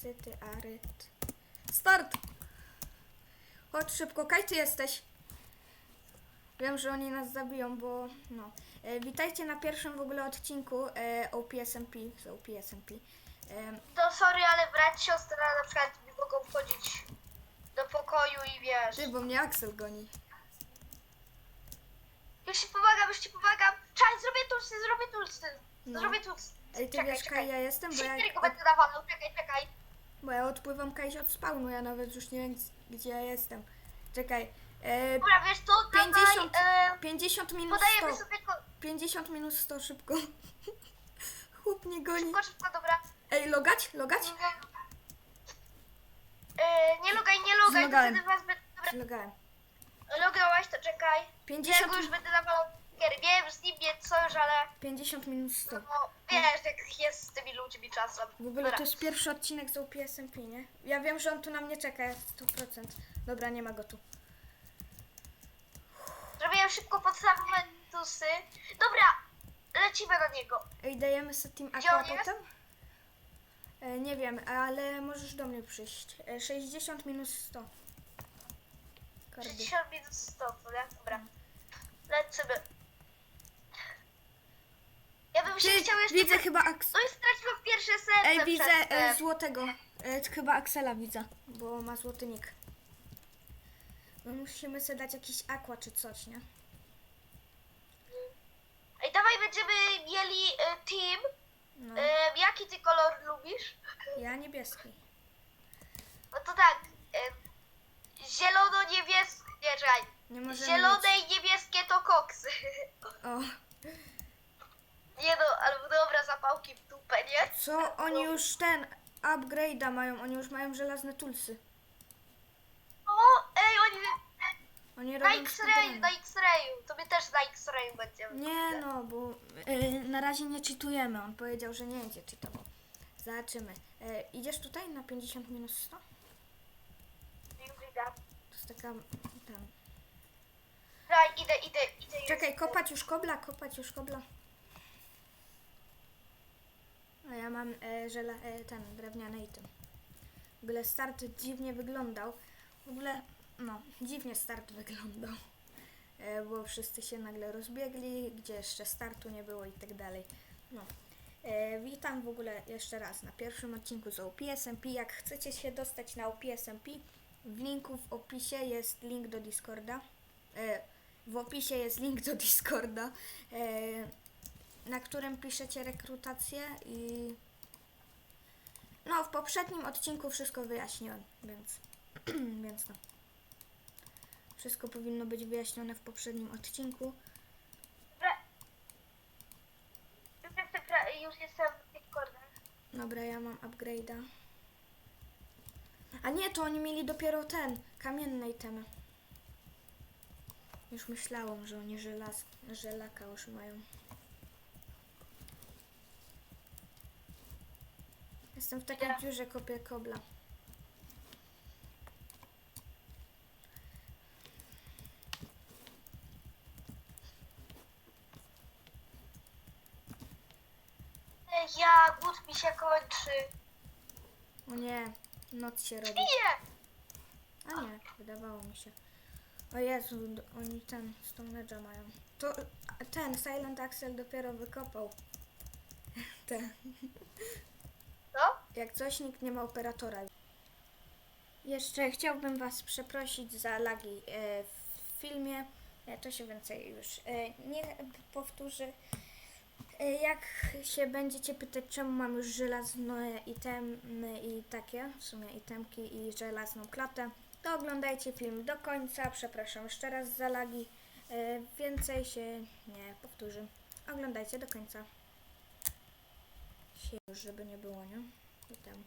Syty, aryt. Start! Chodź szybko, kaj ty jesteś? Wiem, że oni nas zabiją, bo no. E, witajcie na pierwszym w ogóle odcinku e, OPSMP, z OPSMP. E, To sorry, ale brat, siostra na przykład mogą wchodzić do pokoju i wiesz. ty, bo mnie Axel goni. Już ci pomagam, już ci pomagam. Czaj, zrobię tulsy, zrobię tulsy. No. Zrobię tulsy. Ej, ty Czekaj, wiesz, czekaj. kaj ja jestem, bo ja, Wszystkiego będę nawalał, czekaj, czekaj. bo ja odpływam kajś od spawnu, ja nawet już nie wiem, gdzie ja jestem. Czekaj. E, Dobra, wiesz to, 50, dawaj, e, 50 minus podajemy 100. sobie ko- 50 minus 100, szybko. Chłop mnie goni. szybko, szybko, dobra. Ej, logać? Logać? E, nie logaj, nie logaj, to Zlogałem. wtedy was będę... Dobra, Zlogałem. logałaś, to czekaj. 50, Ja go już będę nawalał. Wiem, z nim nie sojusz, ale 50 minus 100. no, wiesz, jak jest z tymi ludźmi czasem. W ogóle to jest pierwszy odcinek z OPSMP, nie? Ja wiem, że on tu na mnie czeka, 100%. Dobra, nie ma go tu. Zrobiłem szybko podstawowe tusy. Dobra, lecimy na niego. Ej, dajemy sobie Team Gdzie Aqua on jest? potem? E, nie wiem, ale możesz do mnie przyjść. E, 60 minus 100. Kardy. 60 minus 100, to nie? Dobra. Lecimy. Ja bym się Ty, chciał jeszcze... widzę chyba Aks... No i straciłem pierwsze serce Ej, widzę e, te- złotego. E, chyba Axela widzę, bo ma złoty nick. No musimy sobie dać jakiś aqua czy coś, nie? Ej, dawaj będziemy mieli e, team. No, E, jaki ty kolor lubisz? ja niebieski. No to tak. E, Zielono-niebieskie... Nie, czekaj. Nie możemy Zielone i niebieskie to koksy. O, Nie no, albo dobra, zapałki w dupę, nie? co? Oni już ten upgrade'a mają, oni już mają żelazne tulsy. O, ej, oni... Oni Na robią X-rayu, speedruny. na X-rayu. To my też na X-rayu będziemy. Nie no, bo e, na razie nie cheatujemy. On powiedział, że nie będzie cheatował. Zobaczymy. E, idziesz tutaj na 50 minus 100? To jest taka... Tam. Daj, idę, idę, idę. Czekaj, kopać już kobla, kopać już kobla. A ja mam e, żela, e, ten drewniany item. W ogóle start dziwnie wyglądał. W ogóle, no, dziwnie start wyglądał. E, bo wszyscy się nagle rozbiegli, gdzie jeszcze startu nie było i tak dalej. No. E, witam w ogóle jeszcze raz na pierwszym odcinku z OPSMP. Jak chcecie się dostać na OPSMP, w linku w opisie jest link do Discorda. E, w opisie jest link do Discorda, na którym piszecie rekrutację i no w poprzednim odcinku wszystko wyjaśniłem, więc więc no. Wszystko powinno być wyjaśnione w poprzednim odcinku. Już jestem, pra- już jestem Discordzie. Dobra, ja mam upgrade'a. A nie, to oni mieli dopiero ten, kamiennej temy. Już myślałam, że oni żelaz, żelaka już mają. Jestem w takiej Ja. dziurze, kopię kobla. Ja, głód mi się kończy. O nie, noc się robi. Nie! A nie, wydawało mi się. O Jezu, d- oni ten Stone Age'a mają. To a, ten Silent Axel dopiero wykopał. Ten. Co? Jak coś, nikt nie ma operatora. Jeszcze chciałbym Was przeprosić za lagi e, w filmie. E, to się więcej już e, nie powtórzy. E, jak się będziecie pytać, czemu mam już żelazne itemy i takie, w sumie itemki i żelazną klatę, to oglądajcie film do końca. Przepraszam jeszcze raz za lagi. E, więcej się nie powtórzy. Oglądajcie do końca. Już, żeby nie było, nie? I tam.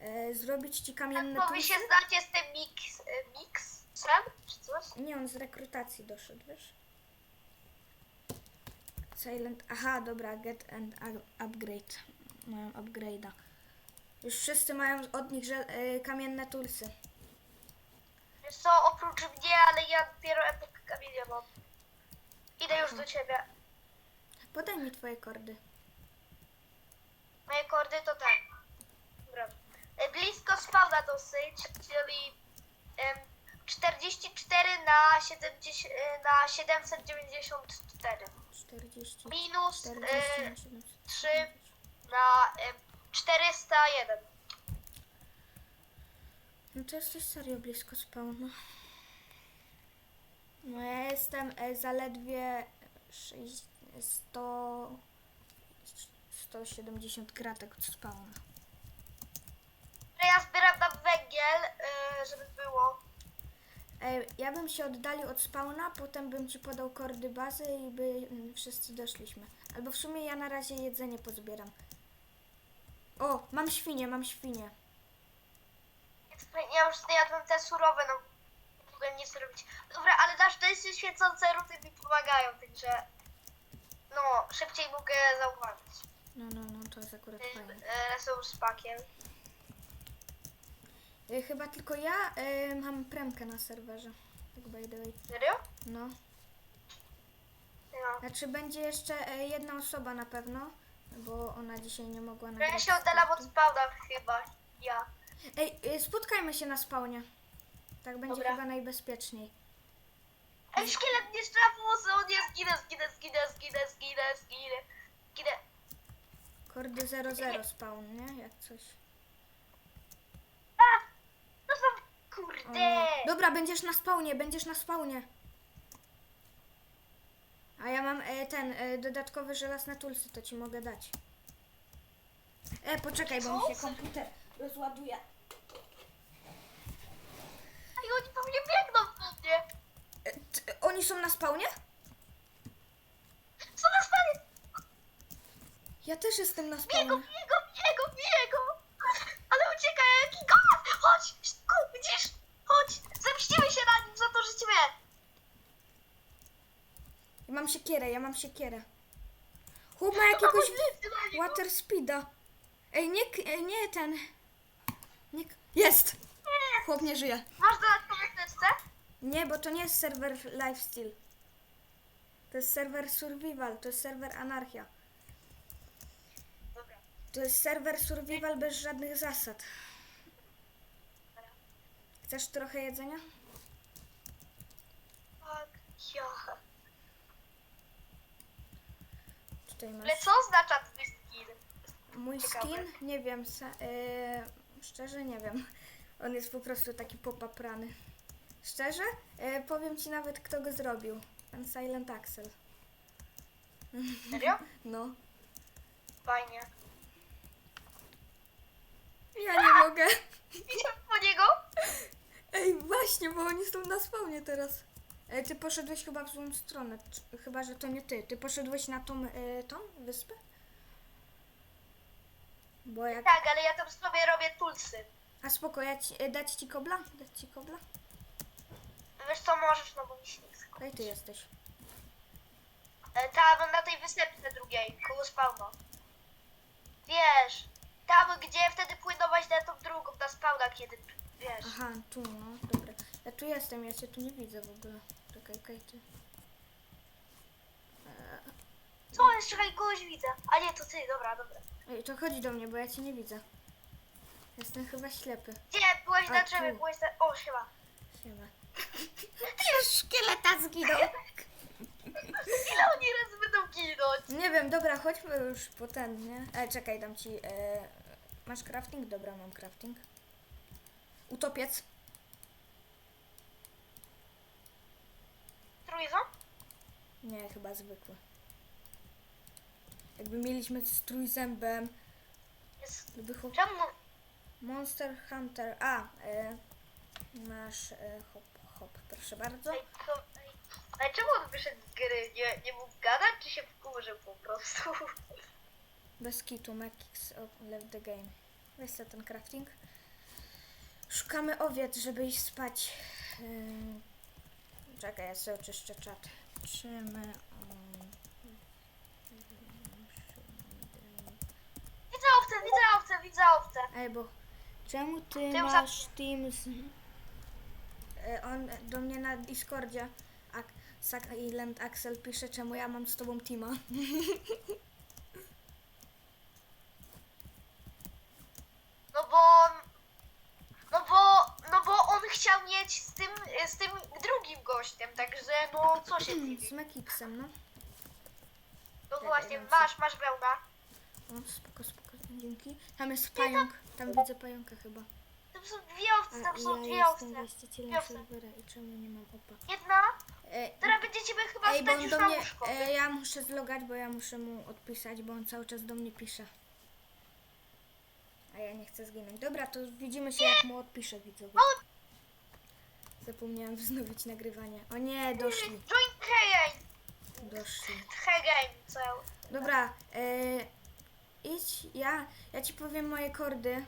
E, zrobić ci kamienne Tak, bo wy się znacie z tym mix, mixem, czy coś? Nie, on z rekrutacji doszedł, wiesz? Silent... Aha, dobra, get and up- upgrade. Mają upgrade'a. Już wszyscy mają od nich że, e, kamienne tulsy. Wiesz co, oprócz mnie, ale ja dopiero epokę kamienia mam. Idę już do ciebie. Podaj mi twoje kordy. Moje kordy to tak. Dobra. E, Blisko spawna dosyć, czyli em, 44 na, 70, e, na 794. 40. Minus 40 e, na 700. 3 na em, 401. No to jesteś serio blisko spawnu. No ja jestem e, zaledwie 6, 100, 170 kratek od spawna. Ja zbieram tam węgiel, e, żeby było. Ej, ja bym się oddalił od spawna, potem bym ci podał kordy bazy i by mm, wszyscy doszliśmy. Albo w sumie ja na razie jedzenie pozbieram. O, mam świnię, mam świnię. Ja już zjadłem te surowe, no nie mogę nic robić. Dobra, ale nasz te świecące ruty mi pomagają, także no, szybciej mogę zauważyć. No, no, no, to jest akurat Tym fajne. e, są z pakiem. Y, chyba tylko ja y, mam premkę na serwerze. Tak by the way. Serio? No. Ja. Znaczy będzie jeszcze e, jedna osoba na pewno, bo ona dzisiaj nie mogła Ja nagrać. się oddalam od spawna chyba. Ja. Ej, y, spotkajmy się na spawnie. Tak będzie Dobra. chyba najbezpieczniej. Ej, szkielet nie sztrafuje, o nie, zginę, zginę, zginę, zginę, zginę, zginę. Zginę. Kordy 00 spawn, nie? Jak coś. A! No to O kurde. Dobra, będziesz na spawnie, będziesz na spawnie. A ja mam e, ten e, dodatkowy żelazne tulsy, to ci mogę dać. E, poczekaj, bo mi się komputer rozładuje. Ej, oni pewnie biegną do mnie. E, t, oni są na spawnie? Co na stanie? Ja też jestem na Biegą, spawnie. biegą, biegą. Ale uciekaj, jaki gość. Chodź, szybko, widzisz? Chodź, zemścimy się na nim za to, że cię wie. Ja mam siekierę, ja mam siekierę. Chłop ma jakiegoś water speeda. Ej, nie, nie ten. Nie, jest! Chłop nie żyje. Masz dodatkowe teczce? Nie, bo to nie jest serwer lifesteal. To jest serwer survival, to jest serwer anarchia. Dobra. To jest serwer survival bez żadnych zasad. Chcesz trochę jedzenia? Tak, ja. Tutaj masz. Ale co oznacza twój skin? Mój Ciekawe. skin? Nie wiem. Sa, e, szczerze nie wiem. On jest po prostu taki popaprany. Szczerze? E, powiem ci nawet kto go zrobił. Pan Silent Axel. Serio? No. Fajnie. Ja nie mogę. Idziemy po niego? Ej, właśnie, bo oni są na spawnie teraz. Ej, ty poszedłeś chyba w złą stronę. Chyba, że to nie ty. Ty poszedłeś na tą, e, tą wyspę? Bo jak... Tak, ale ja tam sobie robię tulsy. A spoko, ja ci, e, dać ci kobla? Dać ci kobla? Wiesz co możesz, no bo mi się nie chce. Okej, ty jesteś. E, Tam na tej wysepce drugiej, koło spawna. Wiesz, tam gdzie wtedy płynąłeś na tą drugą, na spawna, kiedy, wiesz. Aha, tu, no, dobra. Ja tu jestem, ja cię tu nie widzę w ogóle. Czekaj, ty. Co jest, czekaj, kogoś widzę. A nie, to ty, dobra, dobra. Ej, to chodź do mnie, bo ja cię nie widzę. Jestem chyba ślepy. Gdzie? Byłeś A, na drzewie, tu. byłeś na... O, siema. Siema. Ty już szkieleta zginął. Ile oni razy będą ginąć? Nie wiem, dobra, chodźmy już po ten, nie? E, czekaj, dam ci. E, masz crafting? Dobra, mam crafting. Utopiec. Trójzą? Nie, chyba zwykły. Jakby mieliśmy z trójzębem. Jest... Chłop... Czemu? Monster Hunter. A, e, masz e, hop, hop, proszę bardzo. Ej, to... Ej. Ale czemu on wyszedł z gry? Nie, nie mógł gadać, czy się wkurzył po prostu? Bez kitu, Mekix left the game. Weź ten crafting. Szukamy owiec, żeby iść spać. Ym, czekaj, ja sobie oczyszczę czat. Czymy... Widzę owce, widzę owce, widzę owce. Ej, bo czemu ty Tym za- masz Teams? E, On do mnie na Discordzie, Ak Sak Island Axel pisze, czemu ja mam z tobą Teama. No bo... No bo... No bo on chciał mieć z tym, z tym drugim gościem, także no co się dziwi. Z Mekiksem, no. No Tak, właśnie, wiem, masz, masz wełna. O, spoko, spoko, dzięki. Tam jest pająk, tam widzę pająka chyba. Tam są dwie owce, A tam są ja dwie jestem owce. właścicielem Dwie owce. serwera i czemu nie mam opa? Jedna, E, która będzie ciebie chyba Ej, bo stać on już do na mnie, łóżko. e, ja muszę zlogać, bo ja muszę mu odpisać, bo on cały czas do mnie pisze. A ja nie chcę zginąć. Dobra, to widzimy się jak mu odpiszę widzowie. Zapomniałam wznowić nagrywanie. O nie, doszli. Doszli. Hegame, co? Dobra, e, idź, ja, ja ci powiem moje kordy. E,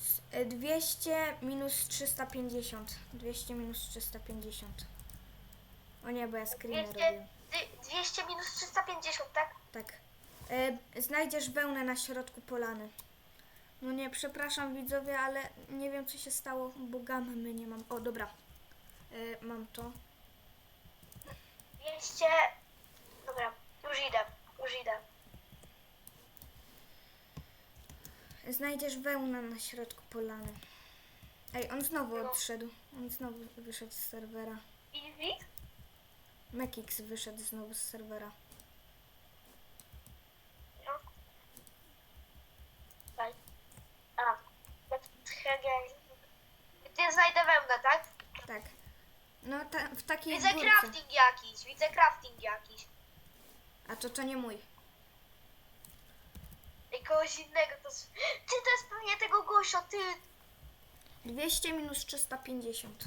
s- e, 200 minus 350. 200 minus 350. O nie, bo ja screena 200, robię. dy- 200 minus 350, tak? Tak. E, znajdziesz wełnę na środku polany. No nie, przepraszam widzowie, ale nie wiem co się stało, bo gamy my nie mam. O, dobra. E, mam to. 200... Dobra, już idę, już idę. Znajdziesz wełnę na środku polany. Ej, on znowu odszedł. On znowu wyszedł z serwera. Easy? Mekix wyszedł znowu z serwera. No. Daj. A, Hegame. Gdzie znajdę wełnę? Tak. No ta, w takiej Widzę górce. crafting jakiś, widzę crafting jakiś. A to to nie mój. I kogoś innego to... s- Ty, to jest pewnie tego gościa, ty! 200 minus 350.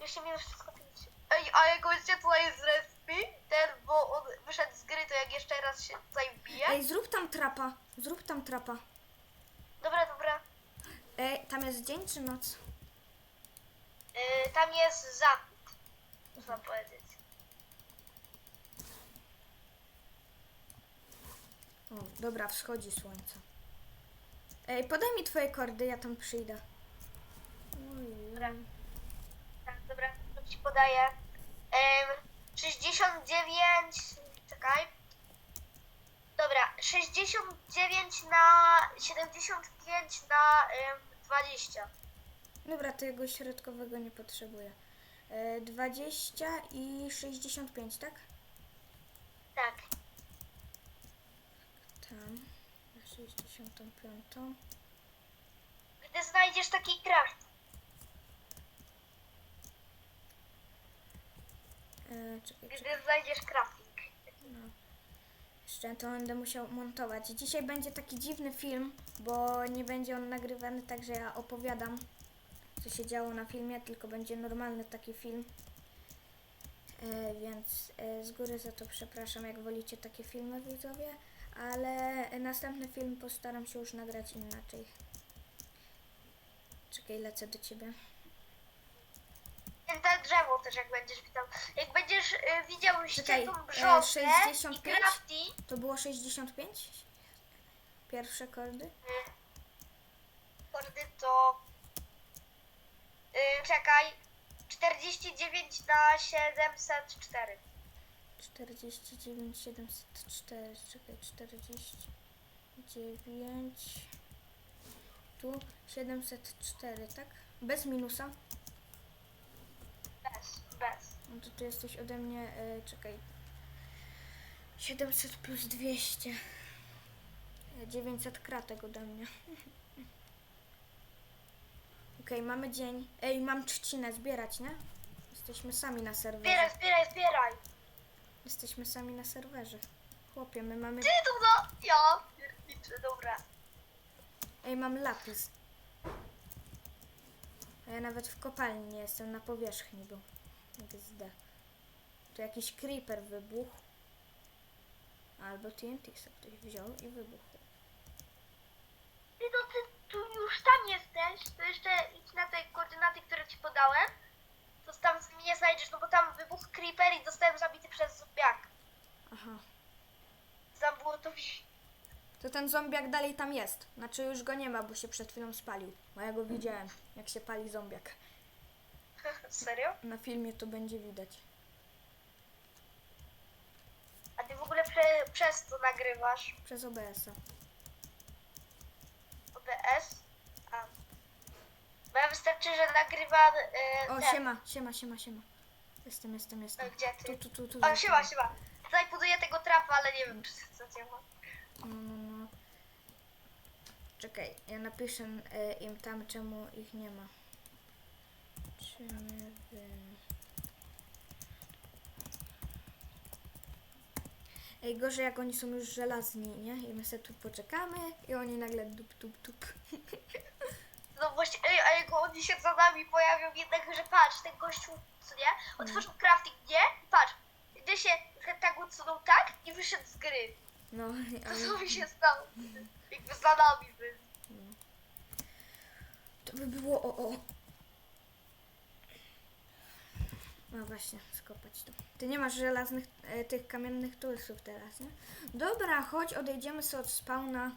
Jeszcze minus wszystko pięć. Ej, a jego gościa tutaj z respy, ten, bo on wyszedł z gry, to jak jeszcze raz się tutaj wbije. Ej, zrób tam trapa. Zrób tam trapa. Dobra, dobra. Ej, tam jest dzień czy noc? Yy, tam jest zachód, można powiedzieć. O, dobra, wschodzi słońce. Ej, podaj mi twoje kordy, ja tam przyjdę. Dobra. Tak, dobra, to ci podaję. Em, 69, czekaj. Dobra, 69 na 75 na em, 20. Dobra, tego środkowego nie potrzebuję. E, 20 i 65, tak? Tak. Tam. Na 65. Gdy znajdziesz taki craft, E, czekaj, czekaj. gdy znajdziesz crafting. No. Jeszcze to będę musiał montować. Dzisiaj będzie taki dziwny film, bo nie będzie on nagrywany tak, że ja opowiadam, co się działo na filmie, tylko będzie normalny taki film. E, więc e, z góry za to przepraszam, jak wolicie takie filmy widzowie, ale następny film postaram się już nagrać inaczej. Czekaj, lecę do ciebie. Te drzewo też jak będziesz widział. Jak będziesz y, widział Czekaj, ściętą e, brzozę i 65? crafting, To było 65? Pierwsze kordy? kordy to... Y, czekaj. 49 na 704. 49, 704, czekaj, 49, tu 704, tak? Bez minusa? Bez, bez. No to tu jesteś ode mnie, e, czekaj, 700 plus 200, E, 900 kratek ode mnie. Okej, mamy dzień. Ej, mam trzcinę zbierać, nie? Jesteśmy sami na serwerze. Zbieraj, zbieraj, zbieraj. Jesteśmy sami na serwerze. Chłopie, my mamy... Ty tu no! Ja pierniczę, dobra. Ej, mam lapis. A ja nawet w kopalni nie jestem, na powierzchni, bo XD. Tu jakiś creeper wybuchł. Albo TNT sobie ktoś wziął i wybuchł. Ty no, ty tu już tam jesteś, to jeszcze idź na te koordynaty, które ci podałem. To tam mnie znajdziesz, no bo tam wybuchł creeper i zostałem zabity przez zombiak. Aha, Tam było to... to ten zombiak dalej tam jest. Znaczy już go nie ma, bo się przed chwilą spalił. Bo ja go widziałem, jak się pali zombiak. Serio? Na filmie to będzie widać. A ty w ogóle prze, przez to nagrywasz? Przez OBS-a. OBS? A. Bo ja wystarczy, że nagrywam... E, O, ten. siema, siema, siema, siema. Jestem, jestem, jestem. gdzie ty? Tu, tu, tu, tu. O, siema, siema. Tutaj buduję tego trapa, ale nie wiem, czy co nie ma. No, no, no. Czekaj, ja napiszę e, im tam, czemu ich nie ma. Czy nie wiem. Ej, gorzej jak oni są już żelazni, nie? I my sobie tu poczekamy i oni nagle dup, dup, dup. No właśnie, ej, a jak oni się za nami pojawią, jednak, że patrz, ten gościu, co nie? Otworzył crafting, nie? Patrz, gdy się tak odsunął tak i wyszedł z gry. No, To co mi się stało? Jakby za nami był. to by było o, o. No właśnie, skopać to. Ty nie masz żelaznych, e, tych kamiennych tulsów teraz, nie? Dobra, chodź, odejdziemy sobie od spawna.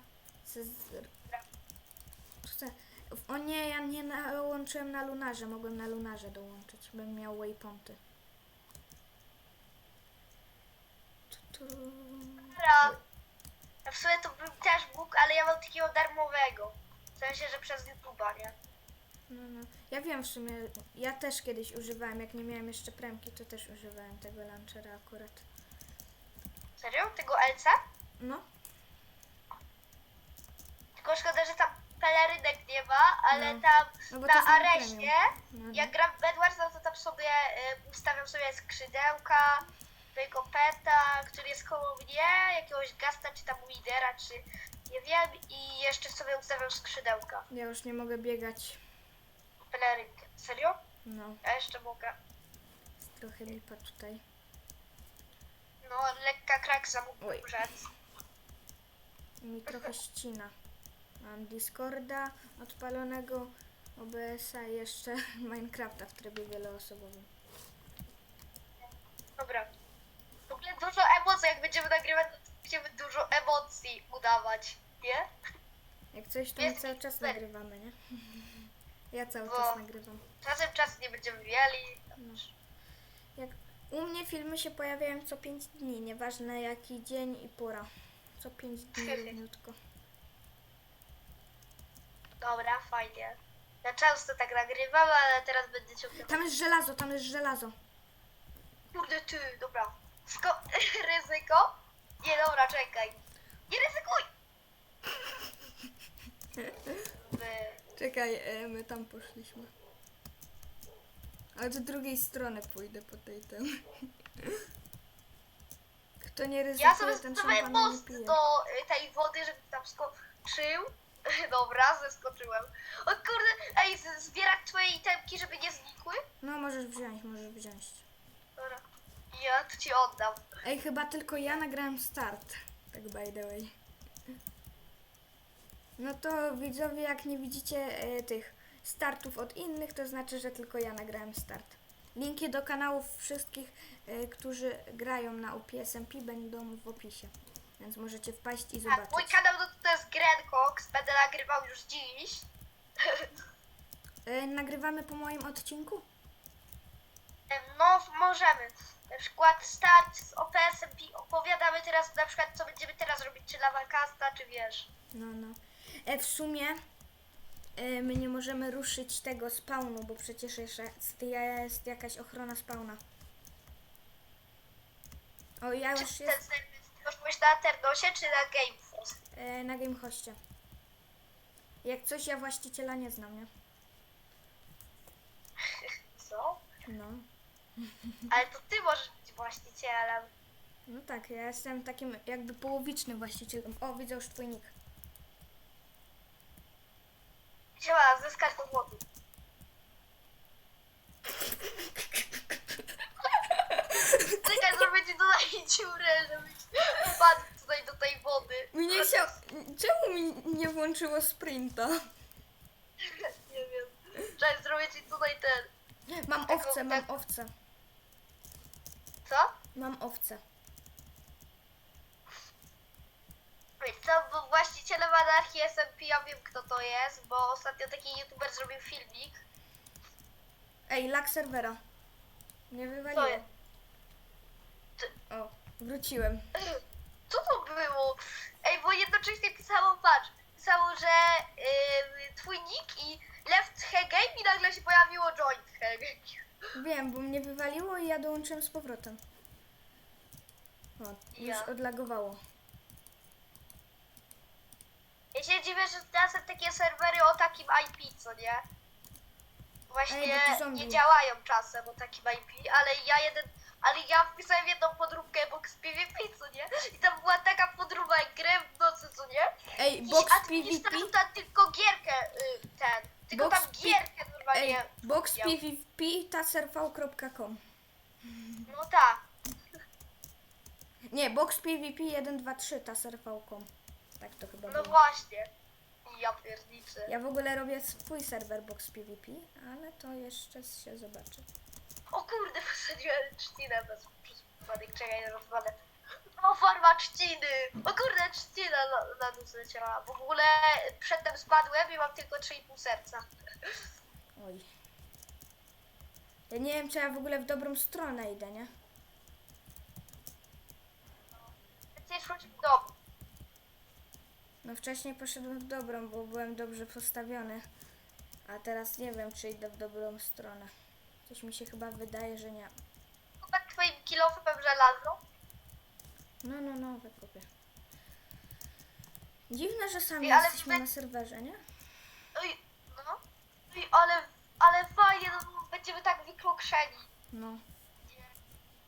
O nie, ja nie dołączyłem na lunarze, mogłem na lunarze dołączyć, bym miał waypointy. Dobra. W sumie to bym też mógł, ale ja mam takiego darmowego. W sensie, że przez YouTube'a, nie? No, no. Ja wiem w sumie, ja też kiedyś używałem, jak nie miałem jeszcze premki, to też używałem tego launchera akurat. Serio? Tego LC? No, Tylko szkoda, że tam pelerynek nie ma, ale No. tam No bo to na jest na areszcie, premium. No, jak gram w Bedwars, no to tam sobie y, ustawiam sobie skrzydełka, tego peta, który jest koło mnie, jakiegoś gasta, czy tam widera, czy nie wiem, i jeszcze sobie ustawiam skrzydełka. ja już nie mogę biegać. Pelerynkę. Serio? No, Ja jeszcze mogę. trochę lipa tutaj. No, lekka kraksa mógł Oj. rzec. Mi trochę ścina. Mam Discorda odpalonego, OBS-a i jeszcze Minecrafta w trybie wieloosobowym. Dobra. W ogóle dużo emocji, jak będziemy nagrywać, to będziemy dużo emocji udawać, nie? Jak coś, to my Jest cały czas super. nagrywamy, nie? Ja cały Bo- czas nagrywam. Czasem czas nie będziemy mieli. No. Jak u mnie filmy się pojawiają co 5 dni, nieważne jaki dzień i pora. Co 5 dni równiutko. Dobra, fajnie. Ja często tak nagrywam, ale teraz będę ciągle... Tam jest żelazo, tam jest żelazo. Kurde ty, dobra. Sko ryzyko? Nie, dobra, czekaj. Nie ryzykuj! Wy- Czekaj, e, my tam poszliśmy. Ale do drugiej strony pójdę po tej ten. Kto nie ryzykuje, Ja sobie ten szampana nie most pije. do y, tej wody, żeby tam skoczył. Dobra, zeskoczyłem. O kurde, ej, z- zbierać twoje itemki, żeby nie znikły? No możesz wziąć, możesz wziąć. Dobra. Ja to ci oddam. Ej, chyba tylko ja nagrałem start. Tak by the way. No to widzowie, jak nie widzicie e, tych startów od innych, to znaczy, że tylko ja nagrałem start. Linki do kanałów wszystkich, e, którzy grają na UPSMP będą w opisie. Więc możecie wpaść i Tak, zobaczyć. mój kanał no, to jest Grencox, będę nagrywał już dziś. E, nagrywamy po moim odcinku? Em, No, możemy. Na przykład start z OPS-em pi- opowiadamy teraz na przykład co będziemy teraz robić, czy Lavacasta, czy wiesz. No, no. E, w sumie e, my nie możemy ruszyć tego spawnu, bo przecież jeszcze jest, jakaś ochrona spawna. O, ja Czy już ten jest już na Ternosie, czy na Gameforce? e, na Gamehoście. Jak coś, ja właściciela nie znam, nie? Co? No. Ale to ty możesz być właścicielem. No tak, ja jestem takim jakby połowicznym właścicielem. O, widzę już twój nick. Siema, zyskać do wody. Czekaj, zrobię ci tutaj dziurę, żebyś wpadł tutaj do tej wody. Mi nie chciał... Czemu mi nie włączyło sprinta? Nie wiem. Czekaj, zrobię ci tutaj ten... Mam owce, mam owce. Co? Mam owce. Więc to był właścicielem anarchii SMP, ja wiem kto to jest, bo ostatnio taki youtuber zrobił filmik. Ej, lag serwera. Nie wywaliło. jest. O, wróciłem. Co to było? Ej, bo jednocześnie pisało, patrz, pisało, że yy, twój nick i left Hegame i nagle się pojawiło joint Hegame. Wiem, bo mnie wywaliło i ja dołączyłem z powrotem. O, już Ja. odlagowało. Ja się dziwię, że teraz są takie serwery o takim IP, co nie? Właśnie Ej, bo tu zombie. nie działają czasem o takim IP, ale ja jeden, ale ja wpisałem jedną podróbkę box PvP, co nie? I tam była taka podróba jak grę w nocy, co nie? Ej, box administrator PvP. tam tylko gierkę, y, ten, tylko Box tam P- gierkę Ej, normalnie. box miał. PvP taserv.com. No tak. Nie, box PvP 123 taserv.com. Tak to chyba No było. właśnie. Ja pierniczę. Ja w ogóle robię swój serwer box PvP, ale to jeszcze się zobaczy. O kurde, posadziłem trzcinę bez przez przypadek, czekaj, rozwalę. O, farma trzciny! O kurde, trzcina na, na dół zleciała. W ogóle przedtem spadłem i mam tylko 3,5 serca. Oj. Ja nie wiem, czy ja w ogóle w dobrą stronę idę, nie? Chcesz wrócić w dom. No wcześniej poszedłem w dobrą, bo byłem dobrze postawiony. A teraz nie wiem, czy idę w dobrą stronę. Coś mi się chyba wydaje, że nie. Chyba twoim kilofem żelazną. No, no, no, wykupię. Dziwne, że sami Ej, ale jesteśmy wy- na serwerze, nie? Oj, no. Oj, ale, ale fajnie, no, będziemy tak wykrokszeni. No.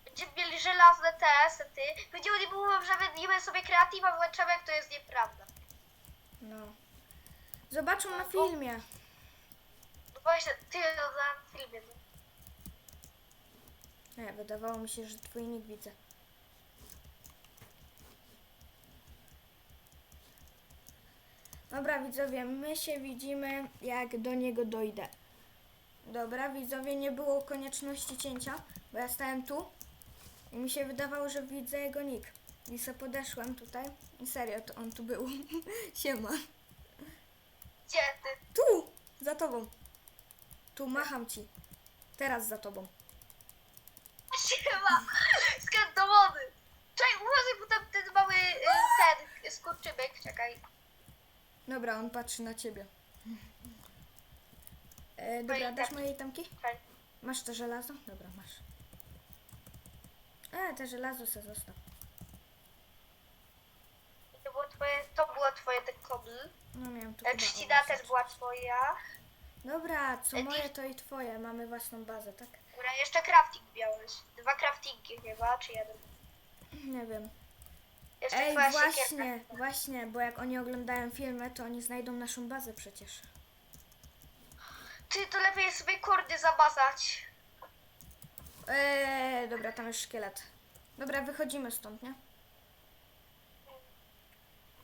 Będziemy mieli żelazne te sety. Będziemy nie mówią, że będziemy sobie kreatywa włączamy, jak to jest nieprawda. No. Zobaczą na filmie. No właśnie, ty na filmie. No. Nie, wydawało mi się, że twój nick widzę. Dobra, widzowie, my się widzimy, jak do niego dojdę. Dobra, widzowie, nie było konieczności cięcia, bo ja stałem tu i mi się wydawało, że widzę jego nick. I se podeszłem tutaj i serio, to on tu był. Siema. Gdzie ty? Tu! Za tobą. Tu, macham ci. Teraz za tobą. Siema! Skąd do wody? Czekaj, uważaj, bo tam ten mały y, ten skurczybyk, czekaj. Dobra, on patrzy na ciebie. E, dobra, dasz itemki. moje itemki? czekaj. Masz to żelazo? Dobra, masz. E, te żelazo se zostaw. To było twoje, to było twoje ten kobl. No miałem tu E, chyba Trzcina też była twoja. Dobra, co E, moje to i twoje. Mamy własną bazę, tak? Dobra, jeszcze crafting miałeś. Dwa craftingi chyba, czy jeden? Nie wiem. Jeszcze Ej, twoja właśnie, siekierka. właśnie, bo jak oni oglądają filmy, to oni znajdą naszą bazę przecież. Ty, to lepiej sobie kordy zabazać. Eee, dobra, tam jest szkielet. Dobra, wychodzimy stąd, nie?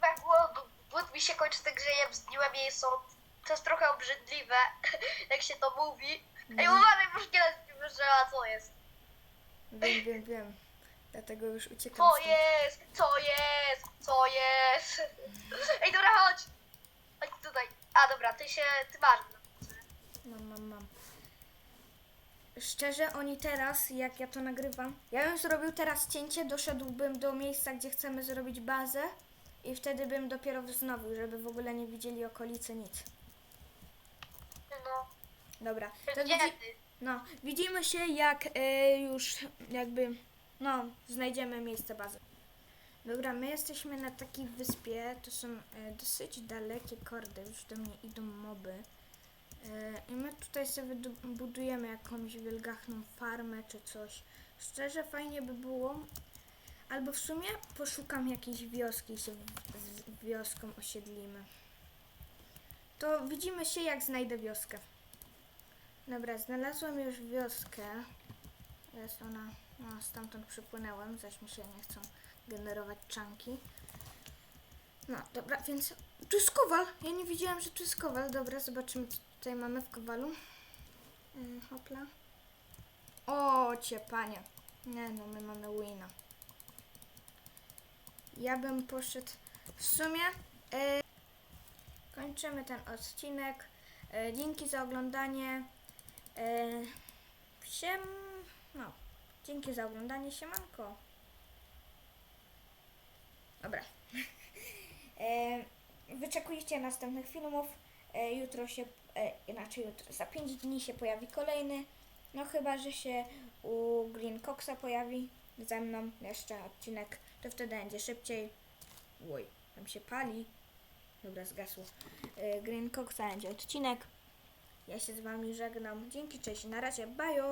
Jak głód, głód mi się kończy tak, że jem zgniłe mięso. To jest trochę obrzydliwe, jak się to mówi. Ej, Mhm. uważaj, bo szkielet mi wyżera, co jest? Wiem, wiem, wiem. Dlatego już uciekam Co stąd. jest? Co jest? Co jest? Ej, dobra, chodź. Chodź tutaj. A, dobra, ty się, ty masz. Mam, mam, mam. Szczerze, oni teraz, jak ja to nagrywam, ja bym zrobił teraz cięcie, doszedłbym do miejsca, gdzie chcemy zrobić bazę i wtedy bym dopiero wznowił, żeby w ogóle nie widzieli okolicy nic. No, Dobra, to widzi... no, widzimy się jak e, już jakby, no, znajdziemy miejsce bazy. Dobra, my jesteśmy na takiej wyspie, to są e, dosyć dalekie kordy, już do mnie idą moby. E, I my tutaj sobie budujemy jakąś wielgachną farmę czy coś. Szczerze fajnie by było, albo w sumie poszukam jakiejś wioski i się z wioską osiedlimy. To widzimy się jak znajdę wioskę. Dobra, znalazłam już wioskę. Jest ona, no stamtąd przypłynęłam, zaś mi się nie chcą generować czanki. No, dobra, więc tu jest kowal. Ja nie widziałam, że tu jest kowal. Dobra, zobaczymy, co tutaj mamy w kowalu. Yy, hopla. O, cię panie. Nie no, my mamy wina. Ja bym poszedł w sumie e, kończymy ten odcinek. E, dzięki za oglądanie. E, siem, no, dzięki za oglądanie. Siemanko. Dobra. E, wyczekujcie następnych filmów. Jutro się, inaczej jutro, za 5 dni się pojawi kolejny. No chyba, że się u Green Coxa pojawi ze mną jeszcze odcinek, to wtedy będzie szybciej. Oj, tam się pali. Dobra, zgasło. E, Green Coxa będzie odcinek. Ja się z wami żegnam. Dzięki, cześć, na razie, bajo!